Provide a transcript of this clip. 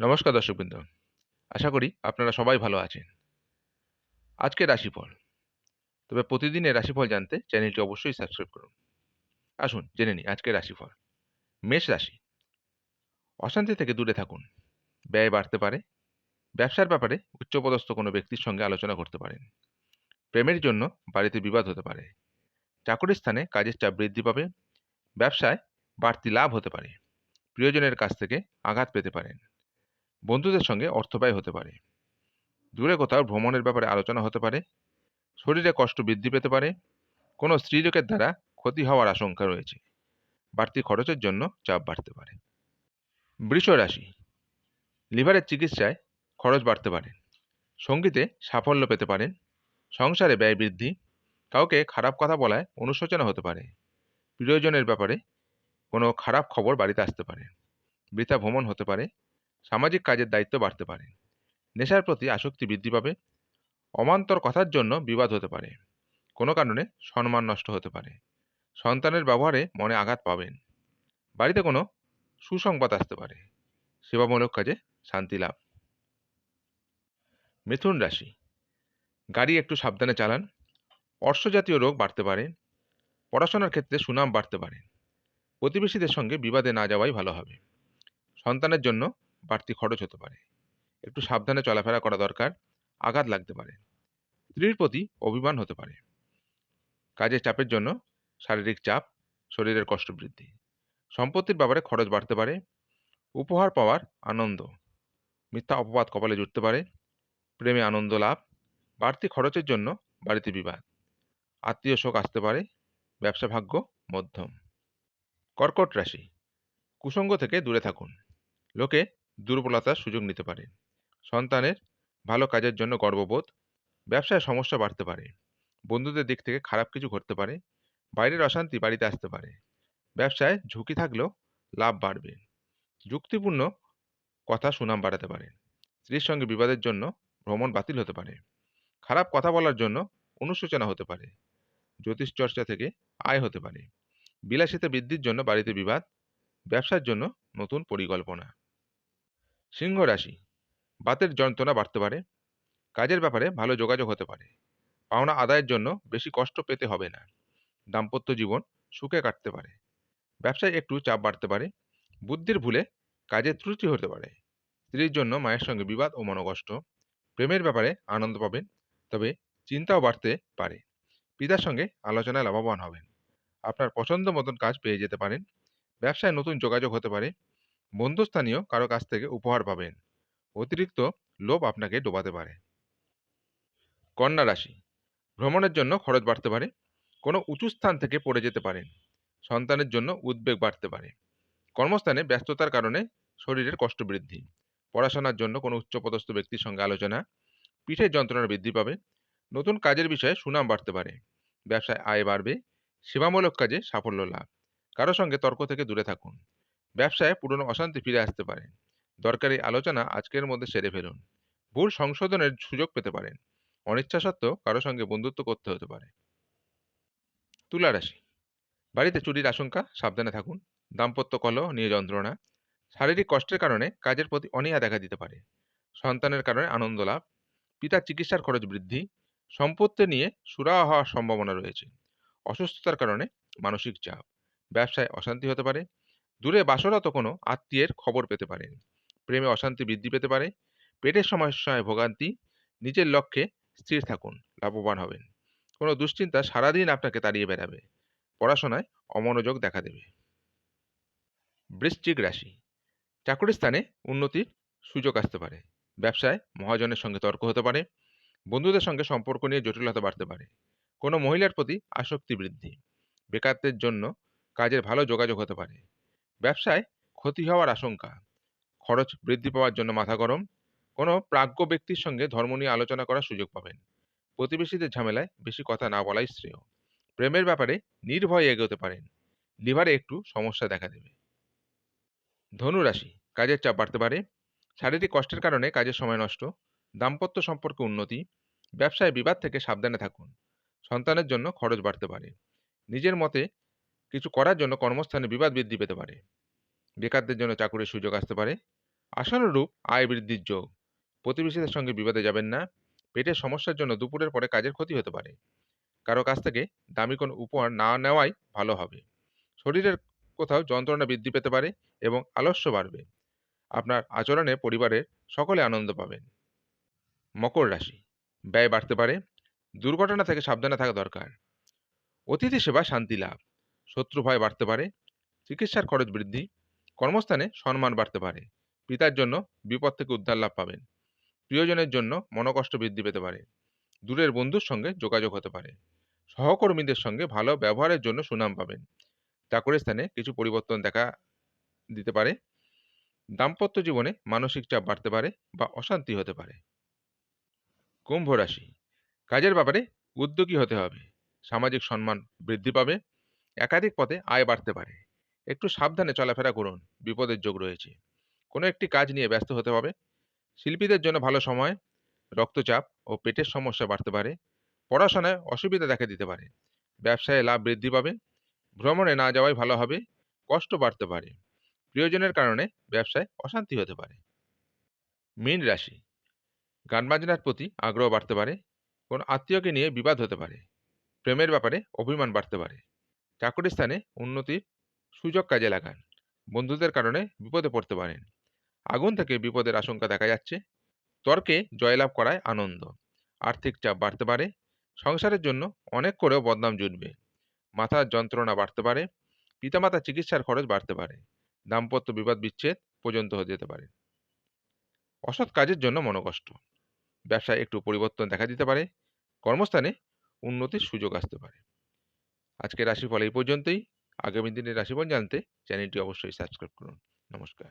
নমস্কার দর্শকবৃন্দ। আশা করি আপনারা সবাই ভালো আছেন। আজকে রাশিফল। তবে প্রতিদিনের রাশিফল জানতে চ্যানেলটি অবশ্যই সাবস্ক্রাইব করুন। আসুন, জেনে নিই আজকের রাশিফল। মেষ রাশি। অশান্তি থেকে দূরে থাকুন। ব্যয় বাড়তে পারে। ব্যবসার ব্যাপারে উচ্চপদস্থ কোনো ব্যক্তির সঙ্গে আলোচনা করতে পারেন। প্রেমের জন্য বাড়িতে বিবাদ হতে পারে। চাকরির স্থানে কাজের চাপ বৃদ্ধি পাবে। ব্যবসায় বাড়তি লাভ হতে পারে। প্রিয়জনের কাছ থেকে আঘাত পেতে পারেন। বন্ধুদের সঙ্গে অর্থব্যয় হতে পারে। দূরে কোথাও ভ্রমণের ব্যাপারে আলোচনা হতে পারে। শরীরে কষ্ট বৃদ্ধি পেতে পারে। কোনো স্ত্রীলোকের দ্বারা ক্ষতি হওয়ার আশঙ্কা রয়েছে। বাড়তি খরচের জন্য চাপ বাড়তে পারে। বৃষ রাশি, লিভারের চিকিৎসায় খরচ বাড়তে পারে। সঙ্গীতে সাফল্য পেতে পারেন সংসারে ব্যয় বৃদ্ধি। কাউকে খারাপ কথা বলায় অনুশোচনা হতে পারে। প্রিয়জনের ব্যাপারে কোনো খারাপ খবর বাড়িতে আসতে পারে। বৃথা ভ্রমণ হতে পারে। সামাজিক কাজের দায়িত্ব বাড়তে পারে। নেশার প্রতি আসক্তি বৃদ্ধি পাবে। অমান্তর কথার জন্য বিবাদ হতে পারে। কোনো কারণে সম্মান নষ্ট হতে পারে। সন্তানের ব্যবহারে মনে আঘাত পাবেন। বাড়িতে কোনো সুসংবাদ আসতে পারে। সেবামূলক কাজে শান্তি লাভ। মিথুন রাশি। গাড়ি একটু সাবধানে চালান। অর্শজাতীয় রোগ বাড়তে পারে। পড়াশোনার ক্ষেত্রে সুনাম বাড়তে পারে। প্রতিবেশীদের সঙ্গে বিবাদে না যাওয়াই ভালো হবে। সন্তানের জন্য বাড়তি খরচ হতে পারে। একটু সাবধানে চলাফেরা করা দরকার, আঘাত লাগতে পারে। স্ত্রীর প্রতি অভিমান হতে পারে। কাজের চাপের জন্য শারীরিক চাপ, শরীরের কষ্ট বৃদ্ধি। সম্পত্তির ব্যাপারে খরচ বাড়তে পারে। উপহার পাওয়ার আনন্দ। মিথ্যা অপবাদ কপালে জুটতে পারে। প্রেমে আনন্দ লাভ। বাড়তি খরচের জন্য বাড়িতে বিবাদ। আত্মীয় শোক আসতে পারে। ব্যবসা ভাগ্য মধ্যম। কর্কট রাশি। কুসঙ্গ থেকে দূরে থাকুন। লোকে দুর্বলতার সুযোগ নিতে পারে। সন্তানের ভালো কাজের জন্য গর্ববোধ, ব্যবসায় সমস্যা বাড়তে পারে। বন্ধুদের দিক থেকে খারাপ কিছু ঘটতে পারে, বাইরের অশান্তি বাড়িতে আসতে পারে। ব্যবসায় ঝুঁকি থাকলেও লাভ বাড়বে। যুক্তিপূর্ণ কথা সুনাম বাড়াতে পারে। স্ত্রীর সঙ্গে বিবাদের জন্য ভ্রমণ বাতিল হতে পারে। খারাপ কথা বলার জন্য অনুশোচনা হতে পারে। জ্যোতিষ চর্চা থেকে আয় হতে পারে। বিলাসিতা বৃদ্ধির জন্য বাড়িতে বিবাদ, ব্যবসার জন্য নতুন পরিকল্পনা। সিংহ রাশি। বাতের যন্ত্রণা বাড়তে পারে। কাজের ব্যাপারে ভালো যোগাযোগ হতে পারে। পাওনা আদায়ের জন্য বেশি কষ্ট পেতে হবে না। দাম্পত্য জীবন সুখে কাটতে পারে। ব্যবসায় একটু চাপ বাড়তে পারে। বুদ্ধির ভুলে কাজের ত্রুটি হতে পারে। স্ত্রীর জন্য মায়ের সঙ্গে বিবাদ ও মনোকষ্ট। প্রেমের ব্যাপারে আনন্দ পাবেন, তবে চিন্তাও বাড়তে পারে। পিতার সঙ্গে আলোচনায় লাভবান হবেন। আপনার পছন্দ মতন কাজ পেয়ে যেতে পারেন। ব্যবসায় নতুন যোগাযোগ হতে পারে। বন্ধুস্থানীয় কারও কাছ থেকে উপহার পাবেন। অতিরিক্ত লোভ আপনাকে ডোবাতে পারে। কন্যা রাশি, ভ্রমণের জন্য খরচ বাড়তে পারে, কোনো উঁচু স্থান থেকে পড়ে যেতে পারেন, সন্তানের জন্য উদ্বেগ বাড়তে পারে। কর্মস্থানে ব্যস্ততার কারণে শরীরের কষ্ট বৃদ্ধি, পড়াশোনার জন্য কোনো উচ্চপদস্থ ব্যক্তির সঙ্গে আলোচনা পিঠের যন্ত্রণা বৃদ্ধি পাবে, নতুন কাজের বিষয়ে সুনাম বাড়তে পারে, ব্যবসায় আয় বাড়বে, সেবামূলক কাজে সাফল্য লাভ, কারও সঙ্গে তর্ক থেকে দূরে থাকুন। ব্যবসায় পুরনো অশান্তি ফিরে আসতে পারে। দরকারি আলোচনা আজকের মধ্যে সেরে ফেলুন। ভুল সংশোধনের সুযোগ পেতে পারেন। অনিচ্ছা সত্ত্বেও কারও সঙ্গে বন্ধুত্ব করতে হতে পারে। তুলা রাশি বাড়িতে চুরির আশঙ্কা, সাবধানে থাকুন। দাম্পত্য কলহ নিয়ে যন্ত্রণা শারীরিক কষ্টের কারণে কাজের প্রতি অনীহা দেখা দিতে পারে। সন্তানের কারণে আনন্দ লাভ। পিতার চিকিৎসার খরচ বৃদ্ধি। সম্পত্তি নিয়ে সুরাহা হওয়ার সম্ভাবনা রয়েছে। অসুস্থতার কারণে মানসিক চাপ। ব্যবসায় অশান্তি হতে পারে। দূরে বাসরত কোনো আত্মীয়ের খবর পেতে পারেন। প্রেমে অশান্তি বৃদ্ধি পেতে পারে। পেটের সমস্যায় ভোগান্তি, নিজের লক্ষ্যে স্থির থাকুন, লাভবান হবেন। কোনো দুশ্চিন্তা সারাদিন আপনাকে তাড়িয়ে বেড়াবে। পড়াশোনায় অমনোযোগ দেখা দেবে। বৃশ্চিক রাশি। চাকরির স্থানে উন্নতির সুযোগ আসতে পারে। ব্যবসায় মহাজনের সঙ্গে তর্ক হতে পারে। বন্ধুদের সঙ্গে সম্পর্ক নিয়ে জটিলতা বাড়তে পারে। কোনো মহিলার প্রতি আসক্তি বৃদ্ধি। বেকারত্বের জন্য কাজের ভালো যোগাযোগ হতে পারে। ব্যবসায় ক্ষতি হওয়ার আশঙ্কা। খরচ বৃদ্ধি পাওয়ার জন্য মাথা গরম। কোনো প্রাজ্ঞ ব্যক্তির সঙ্গে ধর্ম নিয়ে আলোচনা করার সুযোগ পাবেন। প্রতিবেশীদের ঝামেলায় বেশি কথা না বলাই শ্রেয়। প্রেমের ব্যাপারে নির্ভয়ে এগোতে পারেন। লিভারে একটু সমস্যা দেখা দেবে। ধনুরাশি, কাজের চাপ বাড়তে পারে। শারীরিক কষ্টের কারণে কাজের সময় নষ্ট। দাম্পত্য সম্পর্কে উন্নতি। ব্যবসায় বিবাদ থেকে সাবধানে থাকুন। সন্তানের জন্য খরচ বাড়তে পারে। নিজের মতে কিছু করার জন্য কর্মস্থানে বিবাদ বৃদ্ধি পেতে পারে। বেকারদের জন্য চাকুরির সুযোগ আসতে পারে। আশানুরূপ আয় বৃদ্ধির যোগ। প্রতিবেশীদের সঙ্গে বিবাদে যাবেন না। পেটের সমস্যার জন্য দুপুরের পরে কাজের ক্ষতি হতে পারে। কারও কাছ থেকে দামি কোনো উপহার না নেওয়াই ভালো হবে। শরীরের কোথাও যন্ত্রণা বৃদ্ধি পেতে পারে এবং আলস্য বাড়বে। আপনার আচরণে পরিবারের সকলে আনন্দ পাবেন। মকর রাশি। ব্যয় বাড়তে পারে। দুর্ঘটনা থেকে সাবধানে থাকা দরকার। অতিথি সেবা শান্তি লাভ। শত্রু ভয় বাড়তে পারে, চিকিৎসার খরচ বৃদ্ধি, কর্মস্থানে সম্মান বাড়তে পারে, পিতার জন্য বিপদ থেকে উদ্ধার লাভ পাবেন, প্রিয়জনের জন্য মনোকষ্ট বৃদ্ধি পেতে পারে, দূরের বন্ধুর সঙ্গে যোগাযোগ হতে পারে, সহকর্মীদের সঙ্গে ভালো ব্যবহারের জন্য সুনাম পাবেন চাকরি স্থানে কিছু পরিবর্তন দেখা দিতে পারে, দাম্পত্য জীবনে মানসিক চাপ বাড়তে পারে বা অশান্তি হতে পারে। কুম্ভ রাশি, কাজের ব্যাপারে উদ্যোগী হতে হবে, সামাজিক সম্মান বৃদ্ধি পাবে একাধিক পথে আয় বাড়তে পারে। একটু সাবধানে চলাফেরা করুন, বিপদের যোগ রয়েছে। কোনো একটি কাজ নিয়ে ব্যস্ত হতে হবে। শিল্পীদের জন্য ভালো সময়, রক্তচাপ ও পেটের সমস্যা বাড়তে পারে। পড়াশোনায় অসুবিধা দেখা দিতে পারে। ব্যবসায় লাভ বৃদ্ধি পাবে। ভ্রমণে না যাওয়াই ভালো হবে। কষ্ট বাড়তে পারে। প্রিয়জনের কারণে ব্যবসায় অশান্তি হতে পারে। মীন রাশি। গান বাজনার প্রতি আগ্রহ বাড়তে পারে। কোনো আত্মীয়কে নিয়ে বিবাদ হতে পারে। প্রেমের ব্যাপারে অভিমান বাড়তে পারে। চাকরি স্থানে উন্নতির সুযোগ কাজে লাগান। বন্ধুদের কারণে বিপদে পড়তে পারেন। আগুন থেকে বিপদের আশঙ্কা দেখা যাচ্ছে। তর্কে জয়লাভ করায় আনন্দ। আর্থিক চাপ বাড়তে পারে। সংসারের জন্য অনেক করেও বদনাম জুটবে। মাথার যন্ত্রণা বাড়তে পারে। পিতামাতার চিকিৎসার খরচ বাড়তে পারে। দাম্পত্য বিবাদ বিচ্ছেদ পর্যন্ত হয়ে যেতে পারে। অসৎ কাজের জন্য মনোকষ্ট। ব্যবসায় একটু পরিবর্তন দেখা দিতে পারে। কর্মস্থানে উন্নতির সুযোগ আসতে পারে। আজকের রাশিফল এই পর্যন্তই। আগামী দিনের রাশিফল জানতে চ্যানেলটি অবশ্যই সাবস্ক্রাইব করুন। নমস্কার।